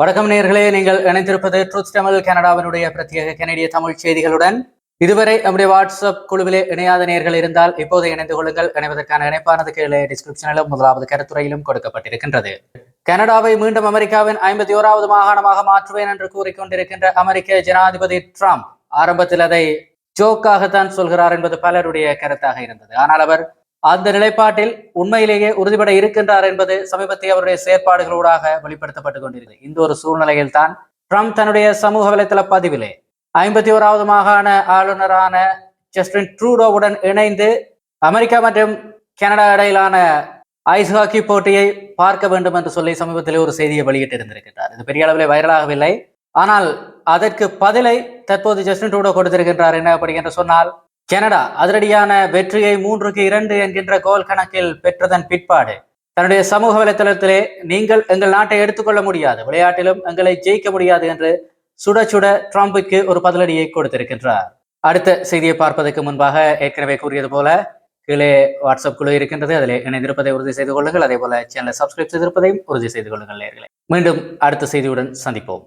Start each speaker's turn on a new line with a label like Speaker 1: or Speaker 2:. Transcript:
Speaker 1: வணக்கம் நேர்களே நீங்கள் இணைந்திருப்பது ட்ரூத் தமிழ் கனடாவினுடைய பிரத்யேக கனடிய தமிழ் செய்திகளுடன். இதுவரை நம்முடைய வாட்ஸ்அப் குழுவிலே இணையாத நேர்கள் இருந்தால் இப்போது இணைந்து கொள்ளுங்கள். இணைவதற்கான இணைப்பானது கீழே டிஸ்கிரிப்ஷனிலும் முதலாவது கருத்துறையிலும் கொடுக்கப்பட்டிருக்கின்றது. கனடாவை மீண்டும் அமெரிக்காவின் ஐம்பத்தி ஓராவது மாகாணமாக மாற்றுவேன் என்று கூறிக்கொண்டிருக்கின்ற அமெரிக்க ஜனாதிபதி ட்ரம்ப் ஆரம்பத்தில் அதை ஜோக்காகத்தான் சொல்கிறார் என்பது பலருடைய கருத்தாக இருந்தது. ஆனால் அவர் அந்த நிலைப்பாட்டில் உண்மையிலேயே உறுதிபட இருக்கின்றார் என்பது சமீபத்திய அவருடைய செயற்பாடுகளூடாக வெளிப்படுத்தப்பட்டுக் கொண்டிருக்கிறது. இந்த ஒரு சூழ்நிலையில் தான் ட்ரம்ப் தன்னுடைய சமூக வலைதள பதிவிலே ஐம்பத்தி ஓராவது மாகாண ஆளுநரான ஜஸ்டின் ட்ரூடோவுடன் இணைந்து அமெரிக்கா மற்றும் கனடா இடையிலான ஐஸ் ஹாக்கி போட்டியை பார்க்க வேண்டும் என்று சொல்லி சமீபத்தில் ஒரு செய்தியை வெளியிட்டிருந்திருக்கின்றார். இது பெரிய அளவில் வைரலாகவில்லை. ஆனால் அதற்கு பதிலை தற்போது ஜஸ்டின் ட்ரூடோ கொடுத்திருக்கின்றார். என்ன அப்படி என்று சொன்னால் கனடா அதிரடியான வெற்றியை மூன்றுக்கு இரண்டு என்கின்ற கோல் கணக்கில் பெற்றதன் பிற்பாடு. தன்னுடைய சமூக வலைத்தளத்திலே நீங்கள் எங்கள் நாட்டை எடுத்துக்கொள்ள முடியாது. விளையாட்டிலும் எங்களை ஜெயிக்க முடியாது என்று சுட சுட ட்ரம்புக்கு ஒரு பதிலடியை கொடுத்திருக்கின்றார். அடுத்த செய்தியை பார்ப்பதற்கு முன்பாக ஏற்கனவே கூறியது போல கீழே வாட்ஸ்அப் குழு இருக்கின்றது. அதில் இணைந்திருப்பதை உறுதி செய்து கொள்ளுங்கள். அதே போல சேனலை சப்ஸ்கிரைப் செய்திருப்பதையும் உறுதி செய்து கொள்ளுங்கள் நேர்களை மீண்டும் அடுத்த செய்தியுடன் சந்திப்போம்.